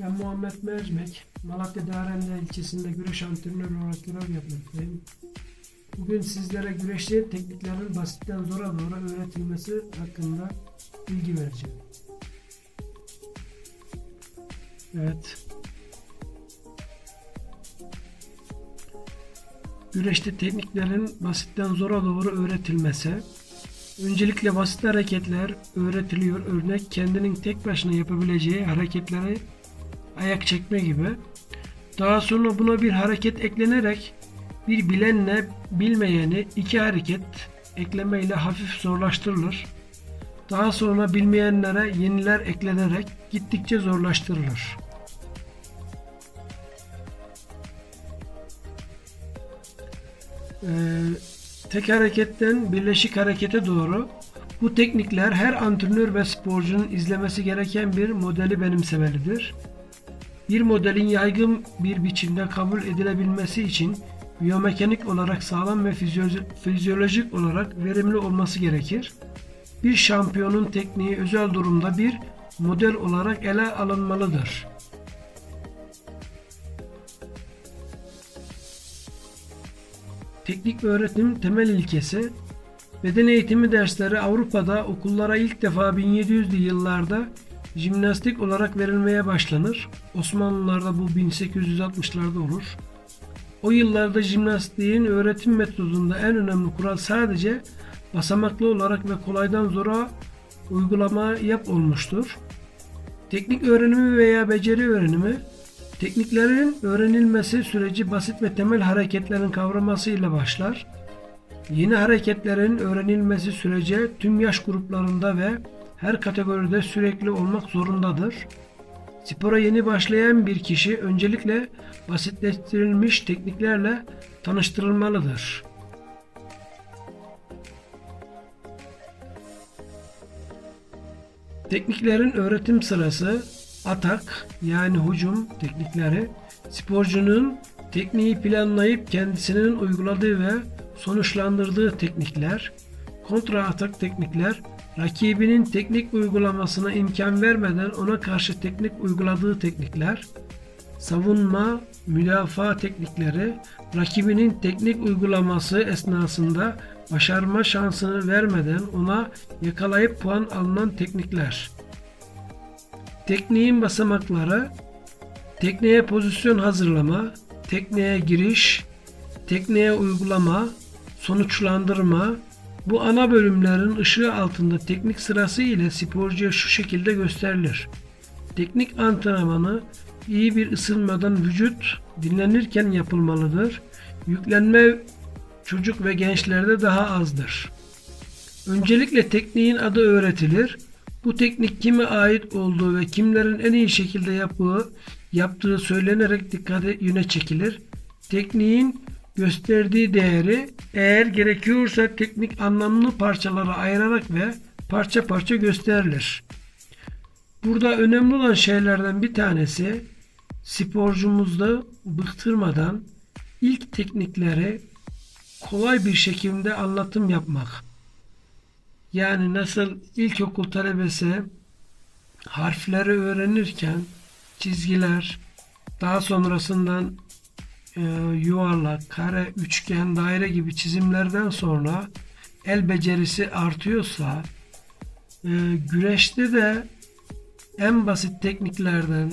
Ben Muhammed Mercimek, Malatya Darende ilçesinde güreş antrenörü olarak görev yapmaktayım. Bugün sizlere güreşte tekniklerin basitten zora doğru öğretilmesi hakkında bilgi vereceğim. Evet. Güreşte tekniklerin basitten zora doğru öğretilmesi. Öncelikle basit hareketler öğretiliyor. Örnek kendinin tek başına yapabileceği hareketleri ayak çekme gibi. Daha sonra buna bir hareket eklenerek bir bilenle bilmeyeni iki hareket eklemeyle hafif zorlaştırılır. Daha sonra bilmeyenlere yeniler eklenerek gittikçe zorlaştırılır. Ee, tek hareketten birleşik harekete doğru bu teknikler her antrenör ve sporcunun izlemesi gereken bir modeli benimsemelidir. Bir modelin yaygın bir biçimde kabul edilebilmesi için biyomekanik olarak sağlam ve fizyo- fizyolojik olarak verimli olması gerekir. Bir şampiyonun tekniği özel durumda bir model olarak ele alınmalıdır. Teknik öğretim temel ilkesi Beden eğitimi dersleri Avrupa'da okullara ilk defa 1700'lü yıllarda jimnastik olarak verilmeye başlanır. Osmanlılarda bu 1860'larda olur. O yıllarda jimnastiğin öğretim metodunda en önemli kural sadece basamaklı olarak ve kolaydan zora uygulama yap olmuştur. Teknik öğrenimi veya beceri öğrenimi tekniklerin öğrenilmesi süreci basit ve temel hareketlerin kavraması ile başlar. Yeni hareketlerin öğrenilmesi sürece tüm yaş gruplarında ve her kategoride sürekli olmak zorundadır. Spora yeni başlayan bir kişi öncelikle basitleştirilmiş tekniklerle tanıştırılmalıdır. Tekniklerin öğretim sırası atak yani hücum teknikleri sporcunun tekniği planlayıp kendisinin uyguladığı ve sonuçlandırdığı teknikler, kontra atak teknikler, rakibinin teknik uygulamasına imkan vermeden ona karşı teknik uyguladığı teknikler, savunma, müdafaa teknikleri, rakibinin teknik uygulaması esnasında başarma şansını vermeden ona yakalayıp puan alınan teknikler. Tekniğin basamakları, tekneye pozisyon hazırlama, tekneye giriş, tekneye uygulama, sonuçlandırma, bu ana bölümlerin ışığı altında teknik sırası ile sporcuya şu şekilde gösterilir. Teknik antrenmanı iyi bir ısınmadan vücut dinlenirken yapılmalıdır. Yüklenme çocuk ve gençlerde daha azdır. Öncelikle tekniğin adı öğretilir. Bu teknik kime ait olduğu ve kimlerin en iyi şekilde yapığı, yaptığı söylenerek dikkate yöne çekilir. Tekniğin gösterdiği değeri eğer gerekiyorsa teknik anlamlı parçalara ayırarak ve parça parça gösterilir. Burada önemli olan şeylerden bir tanesi sporcumuzda bıktırmadan ilk teknikleri kolay bir şekilde anlatım yapmak. Yani nasıl ilkokul talebesi harfleri öğrenirken çizgiler, daha sonrasından e, yuvarlak, kare, üçgen, daire gibi çizimlerden sonra el becerisi artıyorsa e, güreşte de en basit tekniklerden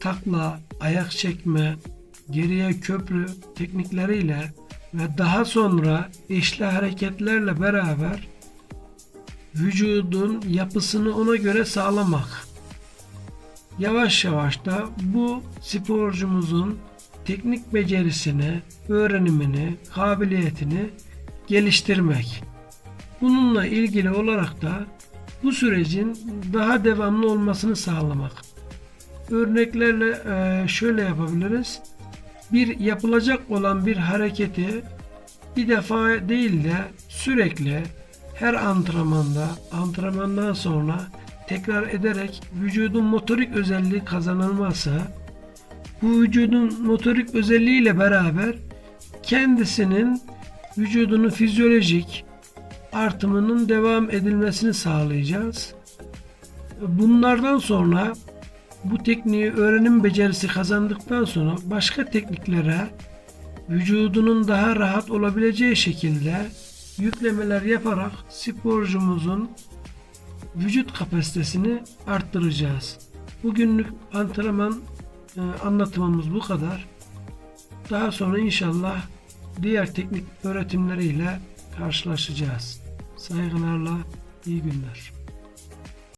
takla, ayak çekme, geriye köprü teknikleriyle ve daha sonra eşli hareketlerle beraber vücudun yapısını ona göre sağlamak. Yavaş yavaş da bu sporcumuzun teknik becerisini, öğrenimini, kabiliyetini geliştirmek. Bununla ilgili olarak da bu sürecin daha devamlı olmasını sağlamak. Örneklerle e, şöyle yapabiliriz. Bir yapılacak olan bir hareketi bir defa değil de sürekli her antrenmanda, antrenmandan sonra tekrar ederek vücudun motorik özelliği kazanılması, bu vücudun motorik özelliğiyle beraber kendisinin vücudunun fizyolojik artımının devam edilmesini sağlayacağız. Bunlardan sonra Bu tekniği öğrenim becerisi kazandıktan sonra başka tekniklere vücudunun daha rahat olabileceği şekilde yüklemeler yaparak sporcumuzun vücut kapasitesini arttıracağız. Bugünlük antrenman anlatımımız bu kadar. Daha sonra inşallah diğer teknik öğretimleriyle karşılaşacağız. Saygılarla iyi günler.